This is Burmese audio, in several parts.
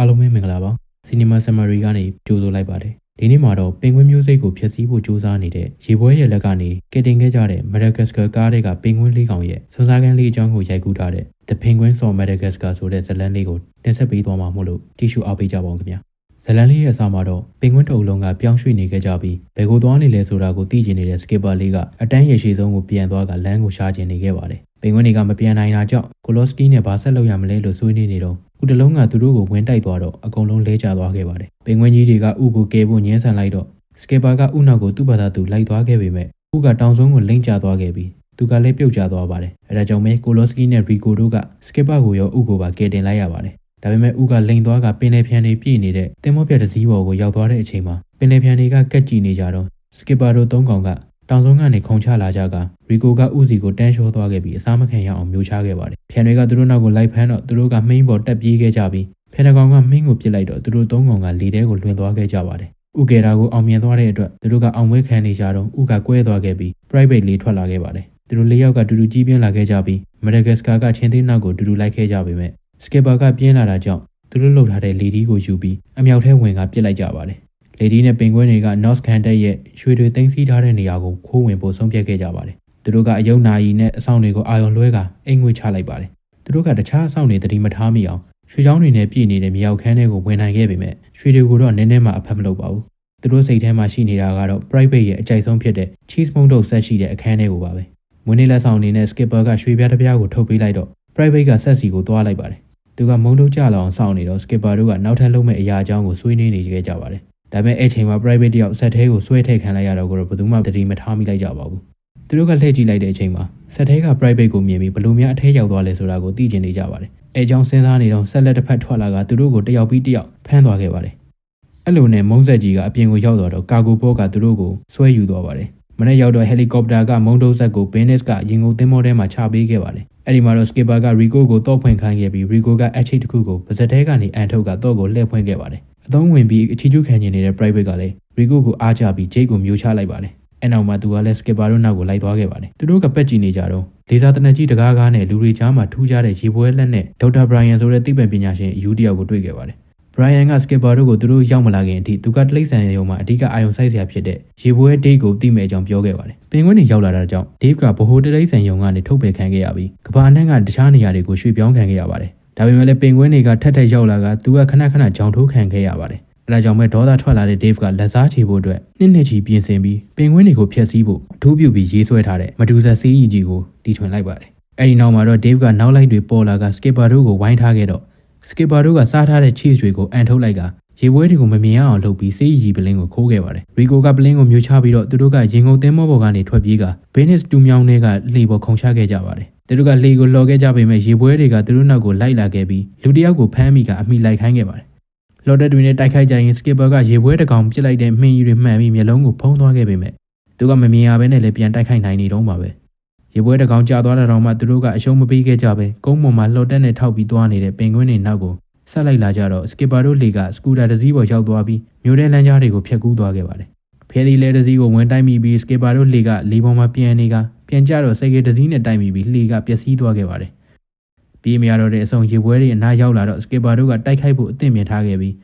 အားလုံးပဲမင်္ဂလာပါ Cinema Summary ကနေကြိုဆိုလိုက်ပါတယ်ဒီနေ့မှာတော့ပင်ကွင်းမျိုးစိတ်ကိုဖျက်ဆီးဖို့ကြိုးစားနေတဲ့ရေပွဲရဲ့လက်ကနေကယ်တင်ခဲ့ကြတဲ့ Madagascar ကားတွေကပင်ကွင်းလေးကောင်ရဲ့စွန်စားကန်းလေးအကြောင်းကိုရိုက်ကူးထားတဲ့ The Penguin of Madagascar ဆိုတဲ့ဇာတ်လမ်းလေးကိုတင်ဆက်ပေးသွားမှာမို့လို့ကြည့်ရှုအားပေးကြပါဦးခင်ဗျာဇာတ်လမ်းလေးရဲ့အစမှာတော့ပင်ကွင်းတအုပ်လုံးကပြောင်းရွှေ့နေခဲ့ကြပြီးဘယ်ကိုသွားနေလဲဆိုတာကိုသိကျင်နေတဲ့ skipper လေးကအတန်းရရှိဆုံးကိုပြန်သွားကလမ်းကိုရှားကျင်နေခဲ့ပါတယ်ပင်ကွင်းတွေကမပြန်နိုင်တာကြောင့်ကိုလော့စကီနဲ့ဘာဆက်လုပ်ရမလဲလို့ဆွေးနွေးနေတော့ ဥတလုံးကသူတို့ကိုဝင်တိုက်သွားတော့အကုန်လုံးလဲကျသွားခဲ့ပါတယ်ပင်ကွင်းကြီးတွေကဥကိုကဲဖို့ညှင်းဆန်လိုက်တော့စကစ်ပါကဥနောက်ကိုသူ့ဘာသာသူလိုက်သွားခဲ့ပေမဲ့ဥကတောင်စွန်းကိုလိမ့်ကျသွားခဲ့ပြီးသူကလည်းပြုတ်ကျသွားပါတယ်အဲဒါကြောင့်မဲကိုလော့စကီနဲ့ရီကိုတို့ကစကစ်ပါကိုရောဥကိုပါကယ်တင်လိုက်ရပါတယ်ဒါပေမဲ့ဥကလိန်သွားကပင်လယ်ဖြန်တွေပြည့်နေတဲ့တင်မောပြက်တစ်စီးပေါ်ကိုရောက်သွားတဲ့အချိန်မှာပင်လယ်ဖြန်တွေကကက်ကြည့်နေကြတော့စကစ်ပါတို့သုံးကောင်က တောင်စုံကနေခုံချလာကြကရီကိုကဥစီကိုတန်းလျှောသွားခဲ့ပြီးအစားမခံရအောင်မျိုးချခဲ့ပါတယ်။ဖြန်တွေကသူတို့နောက်ကိုလိုက်ဖမ်းတော့သူတို့ကမှိန်းပေါ်တက်ပြေးခဲ့ကြပြီးဖြန်တကောင်ကမှိန်းကိုပစ်လိုက်တော့သူတို့သုံးကောင်ကလေထဲကိုလွင်သွားခဲ့ကြပါတယ်။ဥကေရာကိုအောင်မြင်သွားတဲ့အတွက်သူတို့ကအောင်ပွဲခံနေကြတော့ဥကကွဲသွားခဲ့ပြီး private လေးထွက်လာခဲ့ပါတယ်။သူတို့လေးယောက်ကတူတူကြီးပြင်းလာခဲ့ကြပြီးမဒဂတ်စကာကချင်းသေးနောက်ကိုတူတူလိုက်ခဲ့ကြပေမဲ့စကစ်ပါကပြင်းလာတာကြောင့်သူတို့လှုပ်ထားတဲ့လေဒီကိုယူပြီးအမြောက်ထဲဝင်ကပစ်လိုက်ကြပါတယ်။ လေဒီနဲ့ပင်ကွင်းတွေက North Cantet ရဲ့ရွှေတွေတင်းစီးထားတဲ့နေရာကိုခိုးဝင်ဖို့ဆုံးဖြတ်ခဲ့ကြပါတယ်။သူတို့ကအယုံနာရီနဲ့အဆောင်တွေကိုအာရုံလွှဲကအိမ်ငွေချလိုက်ပါတယ်။သူတို့ကတခြားအဆောင်တွေတတိမထားမိအောင်ရွှေချောင်းတွေနဲ့ပြည်နေတဲ့မြောက်ခန်းတွေကိုဝင်နိုင်ခဲ့ပေမဲ့ရွှေတွေကိုတော့နည်းနည်းမှအဖက်မလုပ်ပါဘူး။သူတို့စိတ်ထဲမှာရှိနေတာကတော့ private ရဲ့အကြိုက်ဆုံးဖြစ်တဲ့ cheese mong တို့ဆက်ရှိတဲ့အခန်းတွေကိုပါပဲ။မွေးနေ့လက်ဆောင်အနေနဲ့ skipper ကရွှေပြားတစ်ပြားကိုထုတ်ပေးလိုက်တော့ private ကဆက်စီကိုသွားလိုက်ပါတယ်။သူကမုံတို့ကြလောင်စောင့်နေတော့ skipper တို့ကနောက်ထပ်လုပ်မဲ့အရာအကြောင်းကိုဆွေးနွေးနေကြကြပါတယ်။ ဒါပေမဲ့အဲ့ချိန်မှာ private တယောက်ဆက်သေးကိုဆွဲထည့်ခံလိုက်ရတော့ကိုတော့ဘယ်သူမှတတိမထားမိလိုက်ကြပါဘူး။သူတို့ကလှည့်ကြည့်လိုက်တဲ့အချိန်မှာဆက်သေးက private ကိုမြင်ပြီးဘယ်လိုများအထဲရောက်သွားလဲဆိုတာကိုသိကျင်နေကြပါတယ်။အဲကြောင့်စဉ်းစားနေတော့ဆက်လက်တစ်ဖက်ထွက်လာကသူတို့ကိုတယောက်ပြီးတယောက်ဖမ်းသွားခဲ့ပါတယ်။အဲ့လိုနဲ့မုံဆက်ကြီးကအပြင်ကိုရောက်သွားတော့ကာဂိုဘောကသူတို့ကိုဆွဲယူသွားပါတယ်။မနေ့ရောက်တော့ဟယ်လီကော်ပတာကမုံတုံးဆက်ကိုဘင်းနစ်ကရင်ကုန်သင်းမောထဲမှာချပေးခဲ့ပါတယ်။အဲ့ဒီမှာတော့စကစ်ပါကရီကိုကိုတော့ဖွင့်ခိုင်းခဲ့ပြီးရီကိုကအချိတ်တစ်ခုကိုပါဇက်ထဲကနေအန်ထုတ်ကတော့ကိုလှည့်ဖွင့်ခဲ့ပါတယ်။ အသုံးဝင်ပြီးအချီကျူးခံနေနေတဲ့ private ကလည်းရီကိုကိုအားချပြီးဂျိတ်ကိုမျိုးချလိုက်ပါတယ်။အဲ့နောက်မှာသူကလည်းစကစ်ပါတို့နောက်ကိုလိုက်သွားခဲ့ပါတယ်။သူတို့ကပက်ကြည့်နေကြတော့လေသာတနက်ကြီးတကားကားနဲ့လူတွေကြားမှာထူးခြားတဲ့ရေပွဲလက်နဲ့ဒေါက်တာဘရိုင်ယန်ဆိုတဲ့သိပ္ပံပညာရှင်အယူတယောက်ကိုတွေ့ခဲ့ပါတယ်။ဘရိုင်ယန်ကစကစ်ပါတို့ကိုသူတို့ရောက်မလာခင်အထိသူကတလိမ့်ဆန်ရုံမှာအဓိကအာရုံစိုက်စရာဖြစ်တဲ့ရေပွဲဒိတ်ကိုသိမဲ့အကြောင်းပြောခဲ့ပါတယ်။ပင်ကွင်းတွေရောက်လာတာကြောင့်ဒေးဗ်ကဗဟိုတလိမ့်ဆန်ရုံကနေထုတ်ပယ်ခံခဲ့ရပြီးကဘာနှံ့ကတခြားနေရာတွေကိုရွှေ့ပြောင်းခံခဲ့ရပါတယ်။ ဒါပေမဲ့လည်းပင်ကွင်းတွေကထက်ထက်ရောက်လာကသူကခဏခဏကြောင်ထိုးခံခဲ့ရပါတယ်။အဲဒါကြောင့်ပဲဒေါသထွက်လာတဲ့ Dave ကလက်စားချေဖို့အတွက်နှစ်နှစ်ချီပြင်ဆင်ပြီးပင်ကွင်းတွေကိုဖျက်ဆီးဖို့အထူးပြုပြီးရေးဆွဲထားတဲ့မဒူဇာစီးကြီးကိုတီထွင်လိုက်ပါတယ်။အဲဒီနောက်မှာတော့ Dave ကနောက်လိုက်တွေပေါ်လာက Skipper တို့ကိုဝိုင်းထားခဲ့တော့ Skipper တို့ကစားထားတဲ့ cheese တွေကိုအန်ထုတ်လိုက်ကရေပွဲတွေကိုမမြင်ရအောင်လုပ်ပြီးစေးရီပလင်းကိုခိုးခဲ့ပါတယ်။ရီကိုကပလင်းကိုမျိုးချပြီးတော့သူတို့ကရင်ကုန်သင်းမောပေါ်ကနေထွက်ပြေးကဘင်းနစ်တူမြောင်းတွေကလှေပေါ်ခုန်ချခဲ့ကြပါတယ်။ သူတို့ကလှေကိုလော်ခဲ့ကြပေမဲ့ရေပွဲတွေကသူတို့နောက်ကိုလိုက်လာခဲ့ပြီးလူတစ်ယောက်ကိုဖမ်းမိကအမိလိုက်ခိုင်းခဲ့ပါတယ်။လော်တက်တွင်နဲ့တိုက်ခိုက်ကြရင်စကစ်ပါကရေပွဲတစ်ကောင်ပစ်လိုက်တဲ့မှင်ကြီးတွေမှန်ပြီးမျက်လုံးကိုဖုံးသွားခဲ့ပေမဲ့သူကမမြင်ရဘဲနဲ့လည်းပြန်တိုက်ခိုက်နိုင်နေတော့မှာပဲ။ရေပွဲတစ်ကောင်ကြာသွားတဲ့တော့မှသူတို့ကအရှုံးမပေးခဲ့ကြပဲကုန်းပေါ်မှာလှော်တက်နဲ့ထောက်ပြီးသွားနေတဲ့ပင်ကွင်းတွေနောက်ကိုဆက်လိုက်လာကြတော့စကစ်ပါတို့လေကစကူတာတစ်စီးပေါ်ရောက်သွားပြီးမြို့ထဲလမ်းကြားတွေကိုဖျက်ကူးသွားခဲ့ပါတယ်။ဖဲဒီလဲတစ်စီးကိုဝင်တိုက်မိပြီးစကစ်ပါတို့လေကလေပေါ်မှာပြန်နေက ပြန်ကြတော့စိတ်ကတစ်စီးနဲ့တိုက်မိပြီးလှေကပျက်စီးသွားခဲ့ပါတယ်။ပြေးမရတော့တဲ့အဆုံရေပွဲတွေအနားရောက်လာတော့စကစ်ပါတို့ကတိုက်ခိုက်ဖို့အသင့်မြင်ထားခဲ့ပြီး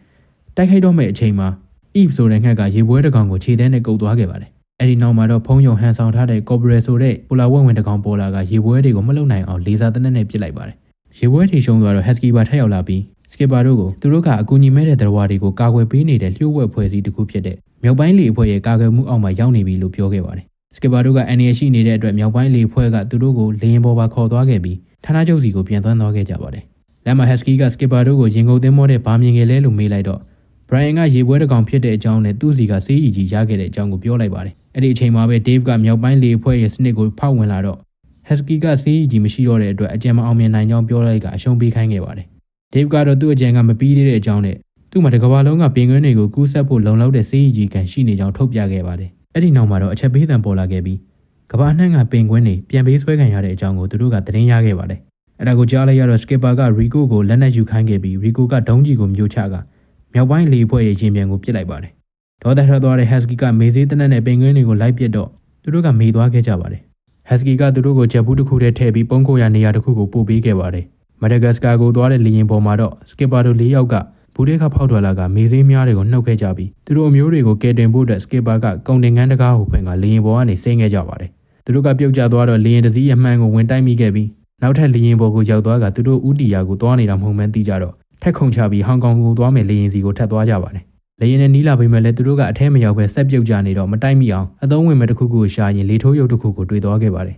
တိုက်ခိုက်တော့မယ့်အချိန်မှာ Eve ဆိုတဲ့ငှက်ကရေပွဲတစ်ကောင်ကိုခြေတန်းနဲ့ကုတ်သွားခဲ့ပါတယ်။အဲဒီနောက်မှာတော့ဖုံးယုံဟန်ဆောင်ထားတဲ့ Cobra ဆိုတဲ့ပူလာဝက်ဝင်တစ်ကောင်ပေါ်လာကရေပွဲတွေကိုမလုံနိုင်အောင်လေဆာတနက်နဲ့ပစ်လိုက်ပါတယ်။ရေပွဲထိရှုံးသွားတော့ Husky ပါထက်ရောက်လာပြီးစကစ်ပါတို့ကိုသူတို့ကအကူအညီမဲ့တဲ့သရဝါတွေကိုကာကွယ်ပေးနေတဲ့လျှို့ဝှက်ဖွဲ့စည်းတစ်ခုဖြစ်တဲ့မြောက်ပိုင်းလေအဖွဲ့ရဲ့ကာကွယ်မှုအောက်မှာရောက်နေပြီလို့ပြောခဲ့ပါတယ်။ စကစ်ပါတို့ကအန်ရီရှိနေတဲ့အတွက်မြောက်ပိုင်းလေအဖွဲ့ကသူတို့ကိုလေရင်ပေါ်ပါခေါ်သွားခဲ့ပြီးဌာနချုပ်စီကိုပြန်သွန်းသွားခဲ့ကြပါတယ်။လမ်းမှာဟက်စကီကစကစ်ပါတို့ကိုရင်ကုန်သင်းမောတဲ့ဘာမြင်ငယ်လဲလို့မေးလိုက်တော့ဘရိုင်ကရေပွဲတစ်ကောင်ဖြစ်တဲ့အကြောင်းနဲ့သူ့စီကစေးရီကြီးရခဲ့တဲ့အကြောင်းကိုပြောလိုက်ပါတယ်။အဲ့ဒီအချိန်မှာပဲဒေးဗ်ကမြောက်ပိုင်းလေအဖွဲ့ရဲ့စနစ်ကိုဖောက်ဝင်လာတော့ဟက်စကီကစေးရီကြီးမရှိတော့တဲ့အတွက်အကြံမအောင်မြင်နိုင်ကြောင်းပြောလိုက်ကအရှုံးပေးခိုင်းခဲ့ပါတယ်။ဒေးဗ်ကတော့သူ့အကြံကမပြီးသေးတဲ့အကြောင်းနဲ့သူ့မှာတကဘာလုံးကပင်ကွင်းတွေကိုကူးဆက်ဖို့လုံလောက်တဲ့စေးရီကြီးကန်ရှိနေကြောင်းထုတ်ပြခဲ့ပါတယ်။ အဲ့ဒီနောက်မှာတော့အချက်ပေးသံပေါ်လာခဲ့ပြီးကဘာနှံ့ကပင်ကွင်းတွေပြန်ပေးဆွဲခံရတဲ့အကြောင်းကိုသူတို့ကသတင်းရခဲ့ပါတယ်။အဲ့ဒါကိုကြားလိုက်ရတော့စကစ်ပါကရီကိုကိုလက်နက်ယူခိုင်းခဲ့ပြီးရီကိုကဒုံးကြီးကိုမျိုးချကမြောက်ပိုင်းလေဖွဲ့ရဲ့ရင်ပြန်ကိုပစ်လိုက်ပါတယ်။ဒေါသထွက်သွားတဲ့ဟက်စကီကမေးသေးတနက်နဲ့ပင်ကွင်းတွေကိုလိုက်ပစ်တော့သူတို့ကမေးသွားခဲ့ကြပါတယ်။ဟက်စကီကသူတို့ကိုဂျက်ဘူးတစ်ခုတည်းထည့်ပြီးပုံခိုရနေရာတစ်ခုကိုပို့ပေးခဲ့ပါတယ်။မဒဂတ်စကာကိုသွားတဲ့လေယာဉ်ပေါ်မှာတော့စကစ်ပါတို့၄ယောက်က ဘူးတွေကဖောက်ထွက်လာကမေးစေးများတွေကိုနှုတ်ခဲ့ကြပြီးသူတို့အမျိုးတွေကိုကယ်တင်ဖို့အတွက်စကစ်ပါကကုန်တင်ငန်းတကားကိုဖွင့်ကလေရင်ပေါ်ကနေဆင်းခဲ့ကြပါတယ်သူတို့ကပြုတ်ကျသွားတော့လေရင်တစ်စီးအမှန်ကိုဝင်တိုက်မိခဲ့ပြီးနောက်ထပ်လေရင်ပေါ်ကိုရောက်သွားကသူတို့ဥတီယာကိုသွားနေတာမဟုတ်မှန်းသိကြတော့ထက်ခုန်ချပြီးဟောင်ကောင်ကိုသွားမယ်လေရင်စီကိုထပ်သွားကြပါတယ်လေရင်နဲ့နီးလာပေမဲ့လည်းသူတို့ကအထဲမရောက်ပဲဆက်ပြုတ်ကြနေတော့မတိုက်မိအောင်အသုံးဝင်မဲ့တစ်ခုခုကိုရှာရင်လေထိုးရုပ်တစ်ခုကိုတွေ့သွားခဲ့ပါတယ်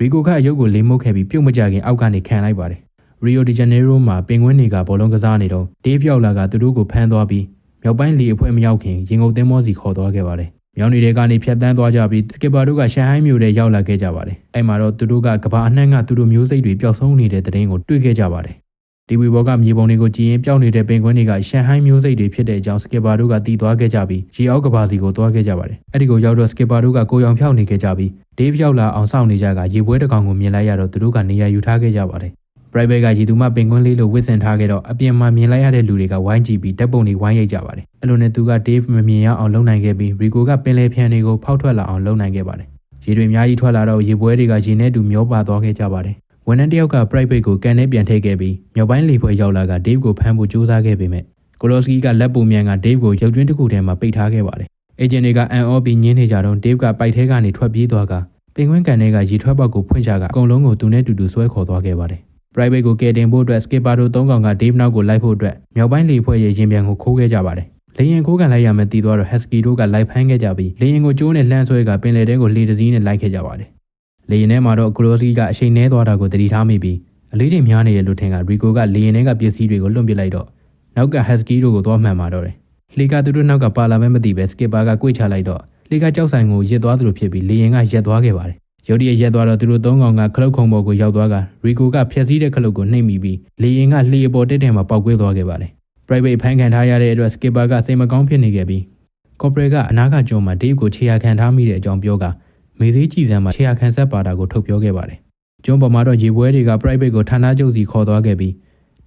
ရီကိုကအယုတ်ကိုလေးမုတ်ခဲ့ပြီးပြုတ်မကြခင်အောက်ကနေခံလိုက်ပါတယ် ရီယိုဒီဂျနေရိုမှာပင်ကွင်းတွေကဘောလုံးကစားနေတော့ဒေးဗ်ရောက်လာကသူတို့ကိုဖမ်းသွားပြီးမြောက်ပိုင်းလီအဖွဲမရောက်ခင်ရင်ကုန်သင်းမောစီခေါ်သွားခဲ့ပါတယ်။မြောင်းနေတဲ့ကနေဖြတ်တန်းသွားကြပြီးစကစ်ပါတို့ကရှန်ဟိုင်းမြို့ထဲရောက်လာခဲ့ကြပါတယ်။အဲ့မှာတော့သူတို့ကကဘာအနှံ့ကသူတို့မျိုးစိတ်တွေပျောက်ဆုံးနေတဲ့တဲ့ရင်ကိုတွေ့ခဲ့ကြပါတယ်။ဒီဝီဘောကမြေပုံတွေကိုကြည်ရင်ပျောက်နေတဲ့ပင်ကွင်းတွေကရှန်ဟိုင်းမျိုးစိတ်တွေဖြစ်တဲ့အကြောင်းစကစ်ပါတို့ကတည်သွားခဲ့ကြပြီးရီအောက်ကဘာစီကိုသွားခဲ့ကြပါတယ်။အဲ့ဒီကိုရောက်တော့စကစ်ပါတို့ကကိုရောင်ဖြောက်နေခဲ့ကြပြီးဒေးဗ်ရောက်လာအောင်စောင့်နေကြကရေပွဲတစ်ကောင်ကိုမြင်လိုက်ရတော့သူတို့ကနေရာယူထားခဲ့ကြပါတယ်။ private ကရည်သူမပင်ကွင်းလေးလို့ဝစ်စင်ထားခဲ့တော့အပြင်မှာမြင်လိုက်ရတဲ့လူတွေကဝိုင်းကြည့်ပြီးတပ်ပုံတွေဝိုင်းရိတ်ကြပါတယ်။အဲ့လိုနဲ့သူက Dave မမြင်ရအောင်လုပ်နိုင်ခဲ့ပြီး Rico ကပင်လယ်ဖြန်တွေကိုဖောက်ထွက်လာအောင်လုပ်နိုင်ခဲ့ပါတယ်။ရေတွေအများကြီးထွက်လာတော့ရေပွဲတွေကရေနဲ့တူမျောပါသွားခဲ့ကြပါတယ်။ဝန်ထမ်းတစ်ယောက်က private ကိုကန်ထဲပြန်ထည့်ခဲ့ပြီးမြောက်ပိုင်းလေပွဲရောက်လာက Dave ကိုဖမ်းဖို့ကြိုးစားခဲ့ပေမဲ့ကိုလိုစကီကလက်ပုံမြန်က Dave ကိုရုပ်ကျွင်းတစ်ခုထဲမှာပိတ်ထားခဲ့ပါတယ်။အေဂျင်တွေကအန်အော်ပြီးညင်းနေကြတော့ Dave ကပိုက်ထဲကနေထွက်ပြေးသွားကပင်ကွင်းကန်ထဲကရေထွက်ပေါက်ကိုဖွင့်ချကအကုန်လုံးကိုသူနဲ့တူတူဆွဲခေါ်သွားခဲ့ပါတယ်။ private ကိုကယ်တင်ဖို့အတွက် skipper တို့၃កောင်က Dave နောက်ကိုလိုက်ဖို့အတွက်မြောက်ပိုင်းလေဖွဲ့ရဲ့ရင်ပြန်ကိုခိုးခဲ့ကြပါတယ်။လေရင်ခိုးကန်လိုက်ရမယ်တည်သွားတော့ Husky တို့ကလိုက်ဖမ်းခဲ့ကြပြီးလေရင်ကိုကျိုးနဲ့လှမ်းဆွဲကပင်လယ်ထဲကိုလှေတစည်းနဲ့လိုက်ခဲ့ကြပါတယ်။လေရင်ထဲမှာတော့ Grossi ကအချိန်နှဲသွားတာကိုသတိထားမိပြီးအလေးချိန်များနေတယ်လို့ထင်က Rico ကလေရင်ထဲကပစ္စည်းတွေကိုလွှင့်ပစ်လိုက်တော့နောက်က Husky တို့ကိုသွားမှန်มาတော့တယ်။လေကသူတို့နောက်ကပါလာမဲမသိပဲ skipper ကကြွေချလိုက်တော့လေကကြောက်ဆိုင်ကိုရစ်သွားသလိုဖြစ်ပြီးလေရင်ကရက်သွားခဲ့ပါတယ် ရုတ်တရက်ရက်သွားတော့သူတို့သုံးကောင်ကခလုတ်ခုံပေါ်ကိုရောက်သွားကရီကိုကဖျက်ဆီးတဲ့ခလုတ်ကိုနှိပ်မိပြီးလေရင်ကလှေအပေါ်တက်တယ်မှာပောက်ကွဲသွားခဲ့ပါတယ်။ private ဖန်ခံထားရတဲ့အတွက် skipper ကစိတ်မကောင်းဖြစ်နေခဲ့ပြီး corporate ကအနာကကျွန်းမှာ Dave ကိုခြေရာခံထားမိတဲ့အကြောင်းပြောကမေစည်းကြည်စံမှာခြေရာခံဆက်ပါတာကိုထုတ်ပြောခဲ့ပါတယ်။ကျွန်းပေါ်မှာတော့ရေပွဲတွေက private ကိုဌာနချုပ်စီခေါ်သွားခဲ့ပြီး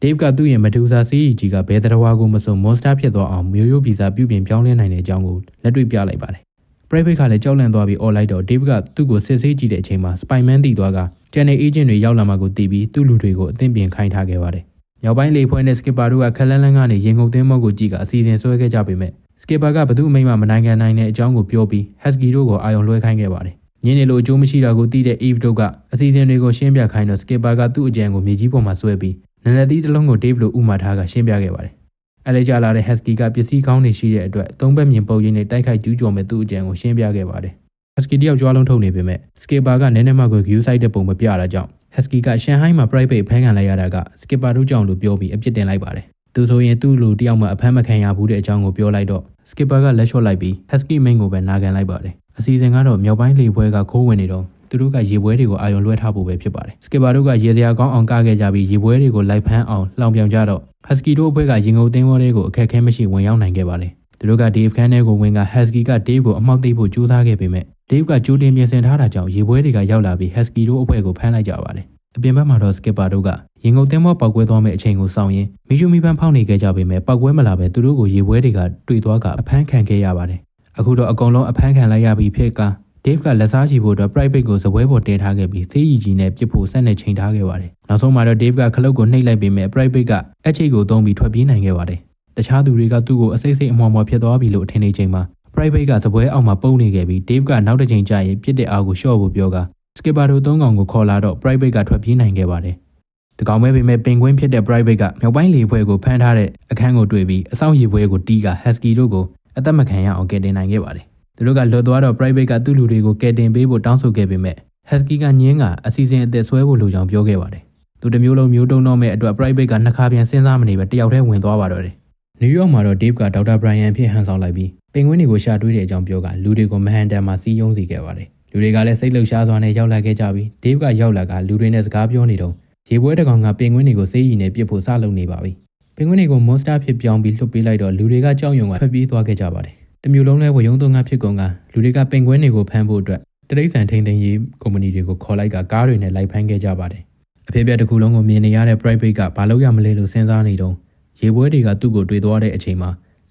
Dave ကသူ့ရဲ့မဒူစာ CEG ကဘယ်တရားကိုမစုံ monster ဖြစ်သွားအောင်မျိုးရိုးဗီဇပြုပြင်ပြောင်းလဲနိုင်တဲ့အကြောင်းကိုလက်တွေ့ပြလိုက်ပါတယ်။ private ကလည်းကြောက်လန့်သွားပြီး online တော့ Dave ကသူ့ကိုစစ်ဆေးကြည့်တဲ့အချိန်မှာ Spider-Man တည်သွားက channel agent တွေရောက်လာမှကိုတည်ပြီးသူ့လူတွေကိုအသင့်ပြင်ခိုင်းထားခဲ့ပါတယ်။နောက်ပိုင်းလေဖွဲနဲ့ skipper တို့ကခက်လန်းလန်းကနေရင်ကုန်သင်းမော့ကိုကြည့်ကအစီအစဉ်ဆွဲခဲ့ကြပေမဲ့ skipper ကဘသူ့အမိမမနိုင်ခံနိုင်တဲ့အကြောင်းကိုပြောပြီး husky တို့ကိုအာရုံလွှဲခိုင်းခဲ့ပါတယ်။ညင်းနေလို့အကျိုးမရှိတာကိုသိတဲ့ Eve တို့ကအစီအစဉ်တွေကိုရှင်းပြခိုင်းတော့ skipper ကသူ့အကြံကိုမြေကြီးပေါ်မှာဆွဲပြီးနန္ဒသီးတစ်လုံးကို Dave လို့ဥမာထားကရှင်းပြခဲ့ပါတယ်။ အဲလေကြလာတဲ့ husky ကပစ္စည်းကောင်းနေရှိတဲ့အတွက်သုံးဘက်မြင်ပုံရိပ်နဲ့တိုက်ခိုက်ကျူးကျော်မဲ့သူ့အကြံကိုရှင်းပြခဲ့ပါတယ်။ husky တယောက်ကြွားလုံးထုတ်နေပေမဲ့ skipper ကနည်းနည်းမှကို view site တဲ့ပုံမပြတာကြောင့် husky ကရှန်ဟိုင်းမှာ private ဖမ်းခံလိုက်ရတာက skipper တို့ကြောင့်လို့ပြောပြီးအပြစ်တင်လိုက်ပါတယ်။သူဆိုရင်သူ့လူတယောက်မှအဖမ်းမခံရဘူးတဲ့အကြောင်းကိုပြောလိုက်တော့ skipper ကလက်လျှော့လိုက်ပြီး husky main ကိုပဲနာခံလိုက်ပါတယ်။အစီအစဉ်ကတော့မြောက်ပိုင်းလေပွဲကခိုးဝင်နေတော့သူတို့ကရေပွဲတွေကိုအာရုံလွှဲထားဖို့ပဲဖြစ်ပါတယ်။စကစ်ပါတို့ကရေစရာကောင်းအောင်ကခဲ့ကြပြီးရေပွဲတွေကိုလိုက်ဖမ်းအောင်လှောင်ပြောင်ကြတော့ ဟတ်စကီတို့အဖွဲ့ကရင်ငုံသင်းဝဲတွေကိုအခက်အခဲမရှိဝင်ရောက်နိုင်ခဲ့ပါတယ်။သူတို့ကဒေးဗ်ခန်းထဲကိုဝင်ကဟတ်စကီကဒေးဗ်ကိုအမောက်သိပ်ဖို့ကြိုးစားခဲ့ပေမဲ့ဒေးဗ်ကကြိုးတင်ပြင်ဆင်ထားတာကြောင့်ရေပွဲတွေကရောက်လာပြီးဟတ်စကီတို့အဖွဲ့ကိုဖမ်းလိုက်ကြပါတယ်။အပြင်ဘက်မှာတော့စကစ်ပါတို့ကရင်ငုံသင်းဝဲပောက်ကွဲသွားမယ့်အချိန်ကိုစောင့်ရင်းမီရှူမီပန်းဖောက်နေခဲ့ကြပေမဲ့ပောက်ကွဲမလာပဲသူတို့ကိုရေပွဲတွေကတွေ့သွားကအဖမ်းခံခဲ့ရပါတယ်။အခုတော့အကုန်လုံးအဖမ်းခံလိုက်ရပြီးဖြစ်က Dave ကလက်စားချီဖို့အတွက် private ကိုဇပွဲပေါ်တင်ထားခဲ့ပြီး CEG နဲ့ပြစ်ဖို့ဆက်နဲ့ချိန်ထားခဲ့ပါတယ်။နောက်ဆုံးမှာတော့ Dave ကခလုတ်ကိုနှိပ်လိုက်ပေမဲ့ private ကအချိတ်ကိုသုံးပြီးထွက်ပြေးနိုင်ခဲ့ပါတယ်။တခြားသူတွေကသူ့ကိုအစိမ့်စိမ့်အမွှားမွှားဖြစ်သွားပြီလို့ထင်နေချိန်မှာ private ကဇပွဲအောက်မှာပုန်းနေခဲ့ပြီး Dave ကနောက်တစ်ချိန်ကြာရင်ပြစ်တဲ့အားကိုလျှော့ဖို့ပြောက skipper တို့သုံးကောင်ကိုခေါ်လာတော့ private ကထွက်ပြေးနိုင်ခဲ့ပါတယ်။တကောင်ပဲပေမဲ့ပင်ကွင်းဖြစ်တဲ့ private ကမြောက်ပိုင်းလေဖွဲကိုဖမ်းထားတဲ့အခန်းကိုတွေ့ပြီးအဆောင်ရေပွဲကိုတီးက husky တို့ကိုအသက်မခံရအောင်ကယ်တင်နိုင်ခဲ့ပါတယ်။ သူတို့ကလွတ်သွားတော့ private ကသူ့လူတွေကိုကယ်တင်ပေးဖို့တောင်းဆိုခဲ့ပေမဲ့ husky ကညင်းကအစီအစဉ်အသက်ဆွဲဖို့လိုကြောင်းပြောခဲ့ပါတယ်။သူတစ်မျိုးလုံးမျိုးတုံတော့မဲ့အတွက် private ကနှစ်ခါပြန်စဉ်းစားမနေပဲတယောက်တည်းဝင်သွားပါတော့တယ်။နယူးယောက်မှာတော့ Dave ကဒေါက်တာ Brian ဖြစ်ဟန်ဆောင်လိုက်ပြီးပင်ကွင်းတွေကိုရှာတွေးတဲ့အကြောင်းပြောကလူတွေကိုမဟန်တန်မှာစီးယုံစီခဲ့ပါတယ်။လူတွေကလည်းစိတ်လှုပ်ရှားစွာနဲ့ရောက်လာခဲ့ကြပြီး Dave ကရောက်လာကလူတွေနဲ့စကားပြောနေတော့ရေပွဲတကောင်ကပင်ကွင်းတွေကိုစေးရီနဲ့ပြစ်ဖို့စလုပ်နေပါပြီ။ပင်ကွင်းတွေကို monster ဖြစ်ပြောင်းပြီးလှုပ်ပေးလိုက်တော့လူတွေကကြောက်ရွံ့ကထွက်ပြေးသွားခဲ့ကြပါတယ်။ တမျိုးလုံးလဲဝယုံသွငါဖြစ်ကုန်ကလူတွေကပင်ကွင်းတွေကိုဖမ်းဖို့အတွက်တရိတ်ဆန်ထိန်သိမ်းရေးကုမ္ပဏီတွေကိုခေါ်လိုက်ကကားတွေနဲ့လိုက်ဖမ်းခဲ့ကြပါတယ်။အဖြစ်အပျက်တစ်ခုလုံးကိုမြင်နေရတဲ့ private ကဘာလို့ရမလဲလို့စဉ်းစားနေတော့ရေပွဲတွေကသူ့ကိုတွေ့သွားတဲ့အချိန်မှာ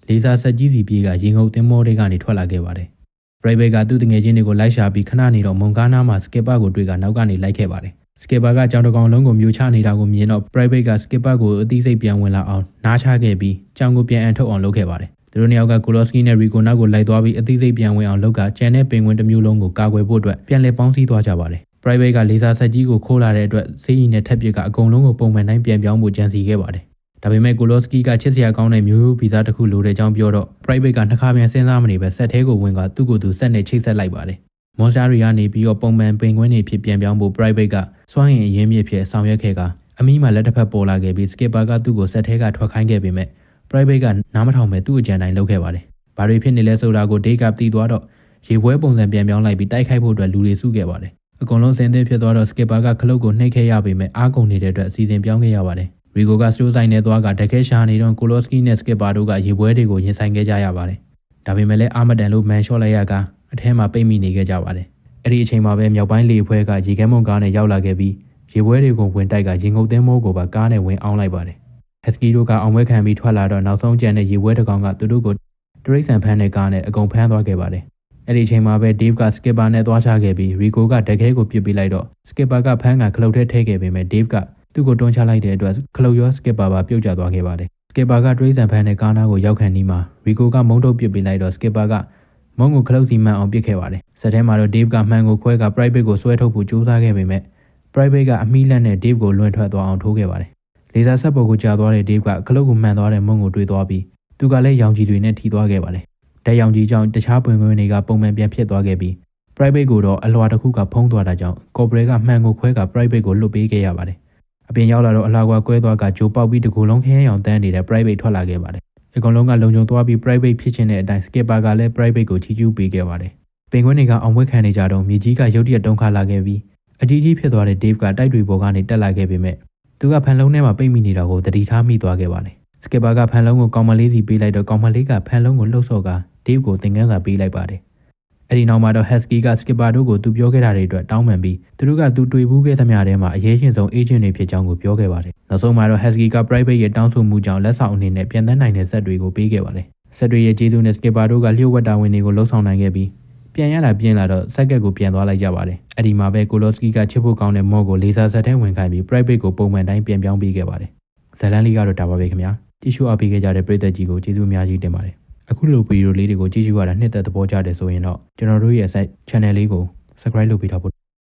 လေးစားဆက်ကြီးစီပြေးကရင်ငုပ်သင်းမောတွေကနေထွက်လာခဲ့ပါတယ်။ private ကသူ့တငယ်ချင်းတွေကိုလိုက်ရှာပြီးခဏနေတော့မုံကားနားမှာ skipper ကိုတွေ့ကနောက်ကနေလိုက်ခဲ့ပါတယ် skipper ကကြောင်တကောင်လုံးကိုမြူချနေတာကိုမြင်တော့ private က skipper ကိုအသိစိတ်ပြန်ဝင်လာအောင်နားချခဲ့ပြီးကြောင်ကိုပြန်အန်ထုတ်အောင်လုပ်ခဲ့ပါတယ်သူ တို့နှစ်ယောက်က Koloski နဲ့ Rico နောက်ကိုလိုက်သွားပြီးအသိစိတ်ပြန်ဝင်အောင်လုပ်ကကျန်တဲ့ပင်ဝင်တစ်မျိုးလုံးကိုကာကွယ်ဖို့အတွက်ပြန်လည်ပေါင်းစည်းသွားကြပါတယ် private ကလေဆာဆက်ကြီးကိုခိုးလာတဲ့အတွက်စေးရီနဲ့ထက်ပစ်ကအကုန်လုံးကိုပုံမှန်တိုင်းပြန်ပြောင်းဖို့ကြံစီခဲ့ပါတယ်ဒါပေမဲ့ Koloski ကချစ်စရာကောင်းတဲ့မျိုးရိုးဗီဇတစ်ခုလိုတဲ့အကြောင်းပြောတော့ private ကနှစ်ခါပြန်စဉ်းစားမနေပဲဆက်သေးကိုဝင်ကသူ့ကိုယ်သူဆက်နဲ့ချိတ်ဆက်လိုက်ပါတယ်မွန်စတာတွေကနေပြီးတော့ပုံမှန်ပင်ကွင်းတွေဖြစ်ပြန်ပြောင်းဖို့ private ကစွမ်းရည်အရင်းမြစ်ဖြစ်ဆောင်ရွက်ခဲ့ကအမီးမှာလက်တစ်ဖက်ပေါ်လာခဲ့ပြီး skipper ကသူ့ကိုဆက်သေးကထွက်ခိုင်းခဲ့ပေမဲ့ private ကနားမထောင်ပဲသူ့အကြံတိုင်းလုပ်ခဲ့ပါတယ်။ဘာတွေဖြစ်နေလဲဆိုတာကို Dave ကသိသွားတော့ရေပွဲပုံစံပြန်ပြောင်းလိုက်ပြီးတိုက်ခိုက်ဖို့အတွက်လူတွေစုခဲ့ပါတယ်။အကုန်လုံးစင်သင်းဖြစ်သွားတော့ skipper ကခလုတ်ကိုနှိပ်ခဲ့ရပေမဲ့အားကုန်နေတဲ့အတွက်အစီအစဉ်ပြောင်းခဲ့ရပါတယ်။ Rico ကစတိုးဆိုင်နဲ့သွားကတကယ်ရှာနေတော့ Koloski နဲ့ skipper တို့ကရေပွဲတွေကိုရင်ဆိုင်ခဲ့ကြရပါတယ်။ဒါပေမဲ့လည်းအာမတန်လို့မန်ရှော့လိုက်ရကအထဲမှာပိတ်မိနေခဲ့ကြပါတယ်။အဲ့ဒီအချိန်မှာပဲမြောက်ပိုင်းလေဖွဲကရေခဲမုန်ကားနဲ့ရောက်လာခဲ့ပြီးရေပွဲတွေကိုဝင်တိုက်ကရေငုပ်သင်းမိုးကိုပါကားနဲ့ဝင်အောင်လိုက်ပါတယ်။ ဟက်စကီတို့ကအောင်ပွဲခံပြီးထွက်လာတော့နောက်ဆုံးကြံတဲ့ရေပွဲတစ်ကောင်ကသူတို့ကိုတရိတ်ဆန်ဖမ်းတဲ့ကားနဲ့အကုန်ဖမ်းသွားခဲ့ပါတယ်။အဲ့ဒီအချိန်မှာပဲ Dave က skipper နဲ့သွားချခဲ့ပြီး Rico ကတခဲကိုပစ်ပေးလိုက်တော့ skipper ကဖမ်းကခလုတ်ထဲထည့်ခဲ့ပေမဲ့ Dave ကသူ့ကိုတွန်းချလိုက်တဲ့အတွက်ခလုတ်ရော skipper ပါပြုတ်ကျသွားခဲ့ပါတယ်။ skipper ကတရိတ်ဆန်ဖမ်းတဲ့ကားနားကိုရောက်ခံနီးမှာ Rico ကမုံတုပ်ပစ်ပေးလိုက်တော့ skipper ကမုံကိုခလုတ်စီမှန်အောင်ပစ်ခဲ့ပါတယ်။စက်ထဲမှာတော့ Dave ကမှန်ကိုခွဲက private ကိုဆွဲထုတ်ဖို့ကြိုးစားခဲ့ပေမဲ့ private ကအမိလက်နဲ့ Dave ကိုလွန်ထွက်သွားအောင်ထိုးခဲ့ပါတယ်။ လေဆာဆက်ပေါ်ကိုကြာသွားတဲ့ Dave ကခလုတ်ကိုမှန်သွားတဲ့မုံကိုတွေးသွားပြီးသူကလည်းရောင်ကြီးတွေနဲ့ထိသွားခဲ့ပါတယ်။တက်ရောင်ကြီးကြောင့်တခြားပွင့်ကွင်းတွေကပုံမှန်ပြန်ဖြစ်သွားခဲ့ပြီး private ကိုတော့အလွှာတစ်ခုကဖုံးသွားတာကြောင့် corporate ကမှန်ကိုခွဲက private ကိုလွတ်ပေးခဲ့ရပါတယ်။အပြင်ရောက်လာတော့အလှကွာကွဲသွားကဂျိုပေါက်ပြီးတကူလုံးခင်းအောင်တန်းနေတဲ့ private ထွက်လာခဲ့ပါတယ်။အကောင်လုံးကလုံခြုံသွားပြီး private ဖြစ်ချင်တဲ့အတိုင်း skipper ကလည်း private ကိုချီးကျူးပေးခဲ့ပါတယ်။ပင်ကွင်းတွေကအောင်ပွဲခံနေကြတော့မြေကြီးကရုတ်တရက်တုံးခါလာခဲ့ပြီးအကြီးကြီးဖြစ်သွားတဲ့ Dave ကတိုက်တွေပေါ်ကနေတက်လာခဲ့ပေမဲ့ သူကဖန်လုံးထဲမှာပိတ်မိနေတာကိုတတိထားမိသွားခဲ့ပါတယ်။ skipper ကဖန်လုံးကိုကောင်မလေးစီပေးလိုက်တော့ကောင်မလေးကဖန်လုံးကိုလှုပ်ဆော့က Dave ကိုသင်ခန်းစာပေးလိုက်ပါတယ်။အဲ့ဒီနောက်မှာတော့ Husky က skipper တို့ကိုသူပြောခဲ့တာတွေအတွက်တောင်းပန်ပြီးသူတို့ကသူတွေ့ဘူးခဲ့သမျှထဲမှာအရေးရှင်ဆုံး agent တွေဖြစ်ကြောင်းကိုပြောခဲ့ပါတယ်။နောက်ဆုံးမှာတော့ Husky က private ရဲ့တောင်းဆိုမှုကြောင့်လက်ဆောင်အနေနဲ့ပြန်တန်းနိုင်တဲ့ဆက်တွေကိုပေးခဲ့ပါတယ်။ဆက်တွေရဲ့ကျေးဇူးနဲ့ skipper တို့ကလျှို့ဝှက်တာဝန်တွေကိုလှုပ်ဆောင်နိုင်ခဲ့ပြီး ပြန်ရလာပြင်းလာတော့စက်ကက်ကိုပြန်သွားလိုက်ကြပါတယ်။အဲ့ဒီမှာပဲကိုလိုစကီကချစ်ဖို့ကောင်းတဲ့မော့ကိုလေဆာဆက်ထဲဝင်ခိုင်းပြီး private ကိုပုံမှန်တိုင်းပြန်ပြောင်းပေးခဲ့ပါတယ်။ဇလန်လီကတော့ဒါပါပဲခင်ဗျာ။ကြည့်ရှုအားပေးခဲ့ကြတဲ့ပရိသတ်ကြီးကိုကျေးဇူးအများကြီးတင်ပါတယ်။အခုလိုဗီဒီယိုလေးတွေကိုကြည့်ရှုရတာနှစ်သက်သဘောကျတယ်ဆိုရင်တော့ကျွန်တော်တို့ရဲ့ site channel လေးကို subscribe လုပ်ပေးထားဖို့